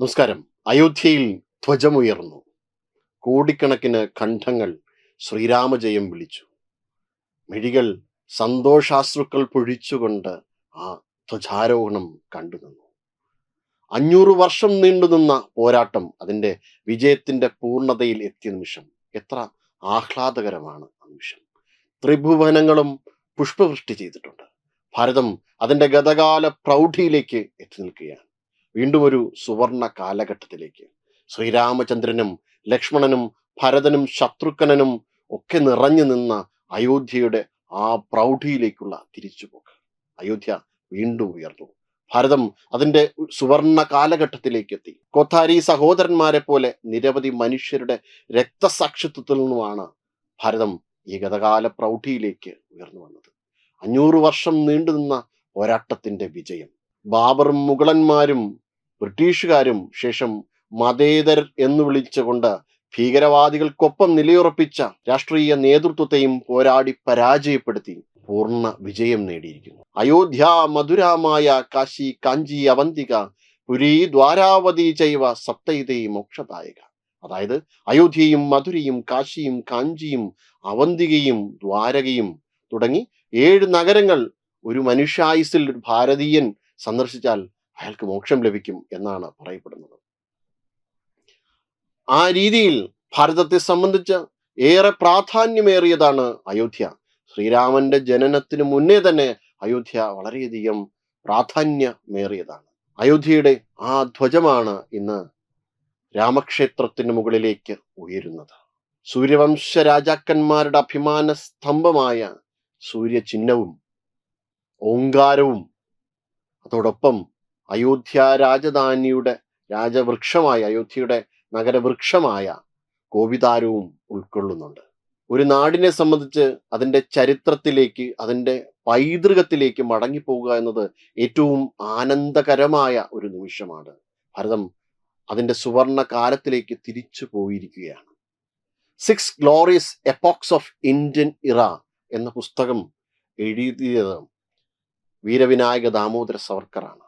നമസ്കാരം. അയോധ്യയിൽ ധ്വജമുയർന്നു. കോടിക്കണക്കിന് ഖണ്ഡങ്ങൾ ശ്രീരാമജയം വിളിച്ചു. മിഴികൾ സന്തോഷാശ്രുക്കൾ പൊഴിച്ചുകൊണ്ട് ആ ധ്വജാരോഹണം കണ്ടു നിന്നു അഞ്ഞൂറ് വർഷം നീണ്ടുനിന്ന പോരാട്ടം അതിന്റെ വിജയത്തിന്റെ പൂർണതയിൽ എത്തിയ നിമിഷം എത്ര ആഹ്ലാദകരമാണ് ആ നിമിഷം. ത്രിഭുവനങ്ങളും പുഷ്പവൃഷ്ടി ചെയ്തിട്ടുണ്ട്. ഭാരതം അതിന്റെ ഗതകാല പ്രൗഢിയിലേക്ക് എത്തി നിൽക്കുകയാണ്. വീണ്ടും ഒരു സുവർണ കാലഘട്ടത്തിലേക്ക്. ശ്രീരാമചന്ദ്രനും ലക്ഷ്മണനും ഭരതനും ശത്രുഘ്നനും ഒക്കെ നിറഞ്ഞു നിന്ന അയോധ്യയുടെ ആ പ്രൗഢിയിലേക്കുള്ള തിരിച്ചുപോക്ക്. അയോധ്യ വീണ്ടും ഉയർന്നു. ഭാരതം അതിന്റെ സുവർണ കാലഘട്ടത്തിലേക്ക് എത്തി. കൊത്താരി സഹോദരന്മാരെ പോലെ നിരവധി മനുഷ്യരുടെ രക്തസാക്ഷിത്വത്തിൽ നിന്നുമാണ് ഭാരതം ഈ ഗതകാല പ്രൗഢിയിലേക്ക് ഉയർന്നു വന്നത്. അഞ്ഞൂറ് വർഷം നീണ്ടുനിന്ന പോരാട്ടത്തിന്റെ വിജയം. ബാബറും മുഗളന്മാരും ബ്രിട്ടീഷുകാരും ശേഷം മതേതർ എന്ന് വിളിച്ചുകൊണ്ട് ഭീകരവാദികൾക്കൊപ്പം നിലയുറപ്പിച്ച രാഷ്ട്രീയ നേതൃത്വത്തെയും പോരാടി പരാജയപ്പെടുത്തി പൂർണ വിജയം നേടിയിരിക്കുന്നു. അയോധ്യ മധുരമായ കാശി കാഞ്ചി അവന്തിക പുരി ദ്വാരാവതി ചൈവ സപ്തൈതേ മോക്ഷദായക. അതായത് അയോധ്യയും മധുരയും കാശിയും കാഞ്ചിയും അവന്തികയും ദ്വാരകയും തുടങ്ങി ഏഴ് നഗരങ്ങൾ ഒരു മനുഷ്യായുസിൽ ഭാരതീയൻ സന്ദർശിച്ചാൽ അയാൾക്ക് മോക്ഷം ലഭിക്കും എന്നാണ് പറയപ്പെടുന്നത്. ആ രീതിയിൽ ഭാരതത്തെ സംബന്ധിച്ച് ഏറെ പ്രാധാന്യമേറിയതാണ് അയോധ്യ. ശ്രീരാമന്റെ ജനനത്തിന് മുന്നേ തന്നെ അയോധ്യ വളരെയധികം പ്രാധാന്യമേറിയതാണ്. അയോധ്യയുടെ ആ ധ്വജമാണ് ഇന്ന് രാമക്ഷേത്രത്തിന് മുകളിലേക്ക് ഉയരുന്നത്. സൂര്യവംശ രാജാക്കന്മാരുടെ അഭിമാന സ്തംഭമായ സൂര്യചിഹ്നവും ഓങ്കാരവും അതോടൊപ്പം അയോധ്യ രാജധാനിയുടെ രാജവൃക്ഷമായ അയോധ്യയുടെ നഗരവൃക്ഷമായ കോവിതാരവും ഉൾക്കൊള്ളുന്നുണ്ട്. ഒരു നാടിനെ സംബന്ധിച്ച് അതിന്റെ ചരിത്രത്തിലേക്ക് അതിന്റെ പൈതൃകത്തിലേക്ക് മടങ്ങിപ്പോവുക എന്നത് ഏറ്റവും ആനന്ദകരമായ ഒരു നിമിഷമാണ്. ഭാരതം അതിന്റെ സുവർണ കാലത്തിലേക്ക് തിരിച്ചു പോയിരിക്കുകയാണ്. Six glorious epochs of Indian era എന്ന പുസ്തകം എഴുതിയത് വീരവിനായക ദാമോദര സവർക്കറാണ്.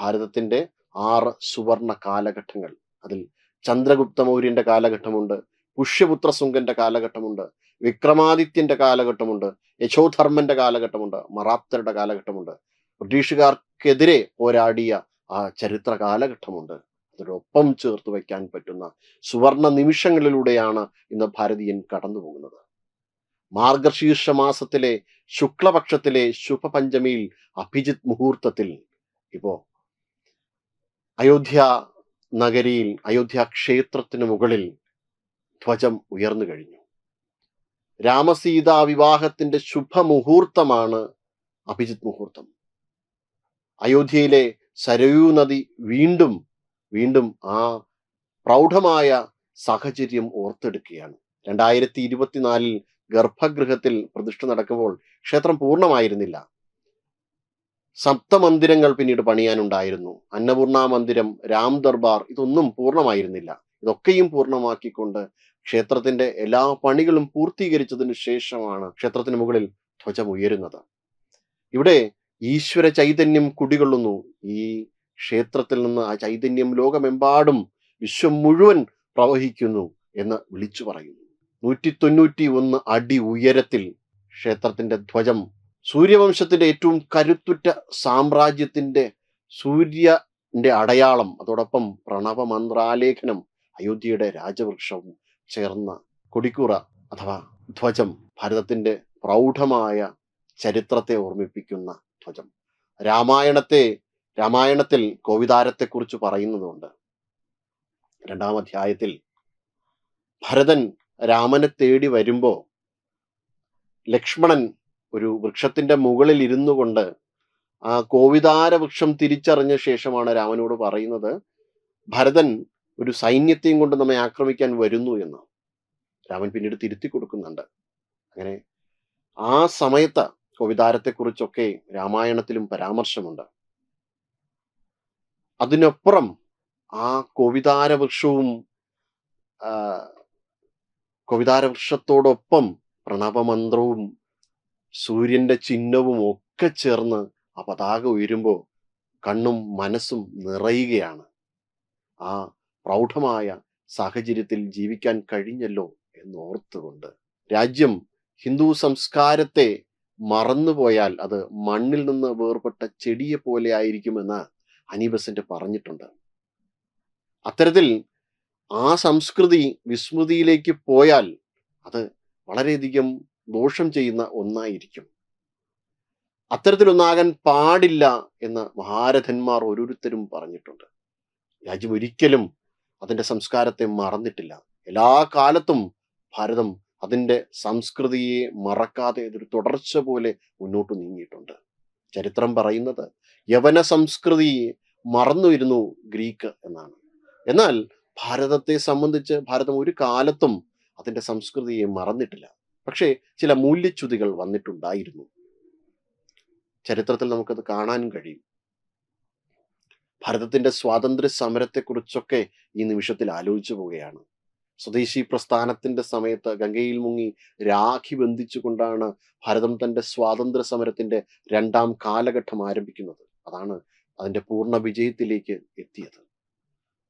ഭാരതത്തിന്റെ ആറ് സുവർണ കാലഘട്ടങ്ങൾ. അതിൽ ചന്ദ്രഗുപ്ത മൗര്യന്റെ കാലഘട്ടമുണ്ട് പുഷ്യപുത്ര സുങ്കന്റെ കാലഘട്ടമുണ്ട് വിക്രമാദിത്യന്റെ കാലഘട്ടമുണ്ട് യശോധർമ്മന്റെ കാലഘട്ടമുണ്ട് മറാത്തരുടെ കാലഘട്ടമുണ്ട്. ബ്രിട്ടീഷുകാർക്കെതിരെ പോരാടിയ ആ ചരിത്ര കാലഘട്ടമുണ്ട്. അതിനൊപ്പം ചേർത്ത് വയ്ക്കാൻ പറ്റുന്ന സുവർണ നിമിഷങ്ങളിലൂടെയാണ് ഇന്ന് ഭാരതീയൻ കടന്നു പോകുന്നത് മാർഗശീർഷ മാസത്തിലെ ശുക്ലപക്ഷത്തിലെ ശുഭപഞ്ചമിയിൽ അഭിജിത് മുഹൂർത്തത്തിൽ ഇപ്പോ അയോധ്യ നഗരിയിൽ അയോധ്യ ക്ഷേത്രത്തിന് മുകളിൽ ധ്വജം ഉയർന്നു കഴിഞ്ഞു. രാമസീതാ വിവാഹത്തിന്റെ ശുഭമുഹൂർത്തമാണ് അഭിജിത് മുഹൂർത്തം. അയോധ്യയിലെ സരയൂ നദി വീണ്ടും വീണ്ടും ആ പ്രൗഢമായ സാഹചര്യം ഓർത്തെടുക്കുകയാണ്. രണ്ടായിരത്തി ഇരുപത്തിനാലിൽ ഗർഭഗൃഹത്തിൽ പ്രതിഷ്ഠ നടക്കുമ്പോൾ ക്ഷേത്രം പൂർണമായിരുന്നില്ല. സപ്തമന്ദിരങ്ങൾ പിന്നീട് പണിയാനുണ്ടായിരുന്നു. അന്നപൂർണ മന്ദിരം രാം ദർബാർ ഇതൊന്നും പൂർണമായിരുന്നില്ല. ഇതൊക്കെയും പൂർണമാക്കിക്കൊണ്ട് ക്ഷേത്രത്തിന്റെ എല്ലാ പണികളും പൂർത്തീകരിച്ചതിന് ശേഷമാണ് ക്ഷേത്രത്തിന് മുകളിൽ ധ്വജം ഉയരുന്നത് ഇവിടെ ഈശ്വര ചൈതന്യം കുടികൊള്ളുന്നു. ഈ ക്ഷേത്രത്തിൽ നിന്ന് ആ ചൈതന്യം ലോകമെമ്പാടും വിശ്വം മുഴുവൻ പ്രവഹിക്കുന്നു എന്ന് വിളിച്ചു പറയുന്നു. നൂറ്റി തൊണ്ണൂറ്റി ഒന്ന് അടി ഉയരത്തിൽ ക്ഷേത്രത്തിന്റെ ധ്വജം സൂര്യവംശത്തിന്റെ ഏറ്റവും കരുത്തുറ്റ സാമ്രാജ്യത്തിന്റെ സൂര്യന്റെ അടയാളം അതോടൊപ്പം പ്രണവമന്ത്രാലേഖനം അയോധ്യയുടെ രാജവൃക്ഷവും ചേർന്ന കൊടിക്കൂറ അഥവാ ധ്വജം ഭാരതത്തിന്റെ പ്രൗഢമായ ചരിത്രത്തെ ഓർമ്മിപ്പിക്കുന്ന ധ്വജം. രാമായണത്തെ രാമായണത്തിൽ കോവിതാരത്തെക്കുറിച്ച് പറയുന്നതുണ്ട്. രണ്ടാം അധ്യായത്തിൽ ഭരതൻ രാമനെ തേടി വരുമ്പോൾ ലക്ഷ്മണൻ ഒരു വൃക്ഷത്തിന്റെ മുകളിൽ ഇരുന്നു കൊണ്ട് ആ കോവിതാര വൃക്ഷം തിരിച്ചറിഞ്ഞ ശേഷമാണ് രാമനോട് പറയുന്നത് ഭരതൻ ഒരു സൈന്യത്തെയും കൊണ്ട് നമ്മെ ആക്രമിക്കാൻ വരുന്നു എന്ന്. രാമൻ പിന്നീട് തിരുത്തി കൊടുക്കുന്നുണ്ട്. അങ്ങനെ ആ സമയത്ത് കോവിതാരത്തെക്കുറിച്ചൊക്കെ രാമായണത്തിലും പരാമർശമുണ്ട്. അതിനപ്പുറം ആ കോവിതാര വൃക്ഷവും കോവിതാര വൃക്ഷത്തോടൊപ്പം പ്രണവമന്ത്രവും സൂര്യന്റെ ചിഹ്നവും ഒക്കെ ചേർന്ന് ആ പതാക ഉയരുമ്പോൾ കണ്ണും മനസ്സും നിറയുകയാണ്. ആ പ്രൗഢമായ സാഹചര്യത്തിൽ ജീവിക്കാൻ കഴിഞ്ഞല്ലോ എന്നോർത്തുകൊണ്ട്. രാജ്യം ഹിന്ദു സംസ്കാരത്തെ മറന്നുപോയാൽ അത് മണ്ണിൽ നിന്ന് വേർപെട്ട ചെടിയെ പോലെ ആയിരിക്കുമെന്ന് അനീബസന്റ് പറഞ്ഞിട്ടുണ്ട്. അത്തരത്തിൽ ആ സംസ്കൃതി വിസ്മൃതിയിലേക്ക് പോയാൽ അത് വളരെയധികം ദോഷം ചെയ്യുന്ന ഒന്നായിരിക്കും. അത്തരത്തിലൊന്നാകാൻ പാടില്ല എന്ന് മഹാരഥന്മാർ ഓരോരുത്തരും പറഞ്ഞിട്ടുണ്ട്. രാജ്യം ഒരിക്കലും അതിന്റെ സംസ്കാരത്തെ മറന്നിട്ടില്ല. എല്ലാ കാലത്തും ഭാരതം അതിന്റെ സംസ്കൃതിയെ മറക്കാതെ ഇതൊരു തുടർച്ച പോലെ മുന്നോട്ട് നീങ്ങിയിട്ടുണ്ട്. ചരിത്രം പറയുന്നത് യവന സംസ്കൃതി മറന്നുവരുന്നു ഗ്രീക്ക് എന്നാണ്. എന്നാൽ ഭാരതത്തെ സംബന്ധിച്ച് ഭാരതം ഒരു കാലത്തും അതിന്റെ സംസ്കൃതിയെ മറന്നിട്ടില്ല. പക്ഷേ ചില മൂല്യച്യുതികൾ വന്നിട്ടുണ്ടായിരുന്നു. ചരിത്രത്തിൽ നമുക്കത് കാണാൻ കഴിയും. ഭാരതത്തിന്റെ സ്വാതന്ത്ര്യ സമരത്തെക്കുറിച്ചൊക്കെ ഈ നിമിഷത്തിൽ ആലോചിച്ചു പോവുകയാണ്. സ്വദേശി പ്രസ്ഥാനത്തിന്റെ സമയത്ത് ഗംഗയിൽ മുങ്ങി രാഖി ബന്ധിച്ചുകൊണ്ടാണ് ഭാരതം തന്റെ സ്വാതന്ത്ര്യ സമരത്തിന്റെ രണ്ടാം കാലഘട്ടം ആരംഭിക്കുന്നത്. അതാണ് അതിന്റെ പൂർണ വിജയത്തിലേക്ക് എത്തിയത്.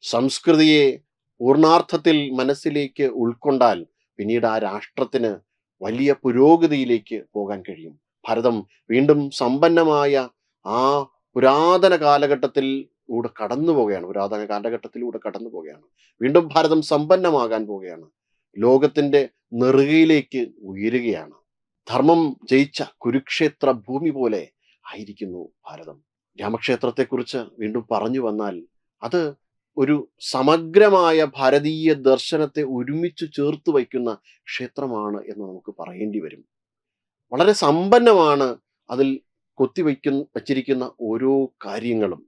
സംസ്കൃതിയെ പൂർണാർത്ഥത്തിൽ മനസ്സിലേക്ക് ഉൾക്കൊണ്ടാൽ പിന്നീട് ആ രാഷ്ട്രത്തിന് വലിയ പുരോഗതിയിലേക്ക് പോകാൻ കഴിയും. ഭാരതം വീണ്ടും സമ്പന്നമായ ആ പുരാതന കാലഘട്ടത്തിൽ കൂടെ കടന്നു പോവുകയാണ്. പുരാതന കാലഘട്ടത്തിലൂടെ കടന്നു പോവുകയാണ്. വീണ്ടും ഭാരതം സമ്പന്നമാകാൻ പോവുകയാണ്. ലോകത്തിന്റെ നെറുകയിലേക്ക് ഉയരുകയാണ്. ധർമ്മം ജയിച്ച കുരുക്ഷേത്ര ഭൂമി പോലെ ആയിരിക്കുന്നു ഭാരതം. രാമക്ഷേത്രത്തെക്കുറിച്ച് വീണ്ടും പറഞ്ഞു വന്നാൽ അത് ഒരു സമഗ്രമായ ഭാരതീയ ദർശനത്തെ ഒരുമിച്ച് ചേർത്ത് വയ്ക്കുന്ന ക്ഷേത്രമാണ് എന്ന് നമുക്ക് പറയേണ്ടി വരും. വളരെ സമ്പന്നമാണ് അതിൽ കൊത്തിവയ്ക്കുന്ന വച്ചിരിക്കുന്ന ഓരോ കാര്യങ്ങളും.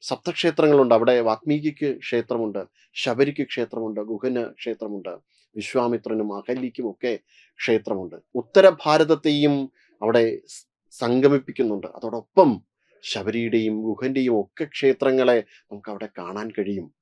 സപ്തക്ഷേത്രങ്ങളുണ്ട്. അവിടെ വാത്മീകിക്ക് ക്ഷേത്രമുണ്ട് ശബരിക്ക് ക്ഷേത്രമുണ്ട് ഗുഹന് ക്ഷേത്രമുണ്ട് വിശ്വാമിത്രനും അഹല്യയ്ക്കും ഒക്കെ ക്ഷേത്രമുണ്ട്. ഉത്തര ഭാരതത്തെയും അവിടെ സംഗമിപ്പിക്കുന്നുണ്ട്. അതോടൊപ്പം ശബരിയുടെയും ഗുഹന്റെയും ഒക്കെ ക്ഷേത്രങ്ങളെ നമുക്ക് അവിടെ കാണാൻ കഴിയും.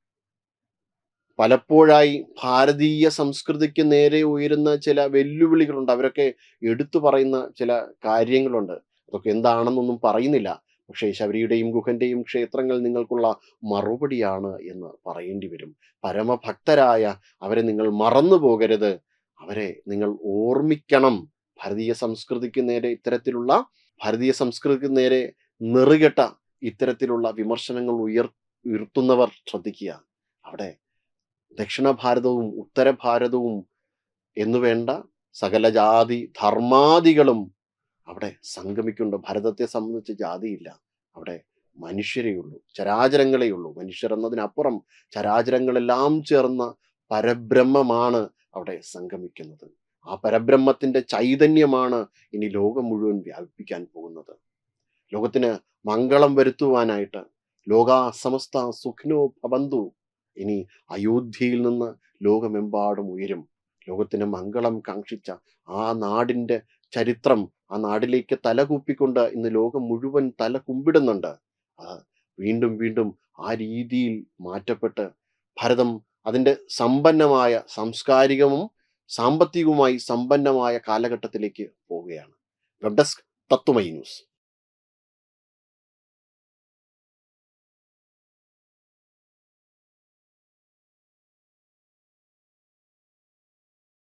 പലപ്പോഴായി ഭാരതീയ സംസ്കൃതിക്ക് നേരെ ഉയരുന്ന ചില വെല്ലുവിളികളുണ്ട്. അവരൊക്കെ എടുത്തു പറയുന്ന ചില കാര്യങ്ങളുണ്ട്. അതൊക്കെ എന്താണെന്നൊന്നും പറയുന്നില്ല. പക്ഷേ ശബരിയുടെയും ഗുഹന്റെയും ക്ഷേത്രങ്ങൾ നിങ്ങൾക്കുള്ള മറുപടിയാണ് എന്ന് പറയേണ്ടി വരും. പരമഭക്തരായ അവരെ നിങ്ങൾ മറന്നു പോകരുത്. അവരെ നിങ്ങൾ ഓർമ്മിക്കണം. ഭാരതീയ സംസ്കൃതിക്ക് നേരെ ഇത്തരത്തിലുള്ള ഭാരതീയ സംസ്കൃതിക്ക് നേരെ നെറുകെട്ട ഇത്തരത്തിലുള്ള വിമർശനങ്ങൾ ഉയർ ഉയർത്തുന്നവർ ശ്രദ്ധിക്കുക അവിടെ ദക്ഷിണ ഭാരതവും ഉത്തര ഭാരതവും എന്നു വേണ്ട സകല ജാതി ധർമാദികളും അവിടെ സംഗമിക്കുന്നുണ്ട്. ഭാരതത്തെ സംബന്ധിച്ച് ജാതിയില്ല. അവിടെ മനുഷ്യരേ ഉള്ളൂ. ചരാചരങ്ങളേ ഉള്ളൂ. മനുഷ്യർ എന്നതിനപ്പുറം ചരാചരങ്ങളെല്ലാം ചേർന്ന പരബ്രഹ്മമാണ് അവിടെ സംഗമിക്കുന്നത്. ആ പരബ്രഹ്മത്തിന്റെ ചൈതന്യമാണ് ഇനി ലോകം മുഴുവൻ വ്യാപിപ്പിക്കാൻ പോകുന്നത്. ലോകത്തിന് മംഗളം വരുത്തുവാനായിട്ട് ലോക സമസ്ത സുഖ്നോ ഭവന്തു. ഇനി അയോധ്യയിൽ നിന്ന് ലോകമെമ്പാടും ഉയരും. ലോകത്തിന് മംഗളം കാക്ഷിച്ച ആ നാടിന്റെ ചരിത്രം ആ നാടിലേക്ക് തലകൂപ്പിക്കൊണ്ട് ഇന്ന് ലോകം മുഴുവൻ തല കുമ്പിടുന്നുണ്ട്. വീണ്ടും വീണ്ടും ആ രീതിയിൽ മാറ്റപ്പെട്ട് ഭരതം അതിന്റെ സമ്പന്നമായ സാംസ്കാരികവും സാമ്പത്തികവുമായി സമ്പന്നമായ കാലഘട്ടത്തിലേക്ക് പോവുകയാണ്. Web desk Tatwamayi news.